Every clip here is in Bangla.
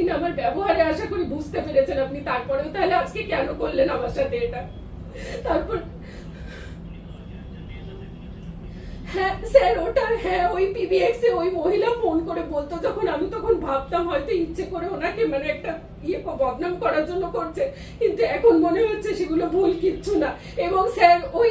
তিনি আমার ব্যবহারে আশা করি বুঝতে পেরেছেন আপনি, তারপরেও তাহলে আজকে কেন করলেন আমার সাথে এটা? তারপর হ্যাঁ স্যার, ওটা হ্যাঁ ওই এ ওই মহিলা ফোন করে বলতো আমি তখন ভাবতাম হয়তো ইচ্ছে করে ওনাকে মানে একটা ইয়ে বদনাম করার জন্য কিন্তু এখন মনে হচ্ছে সেগুলো ভুল কিচ্ছু না। এবং স্যার, ওই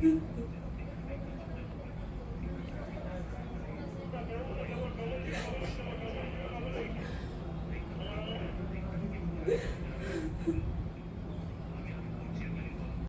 you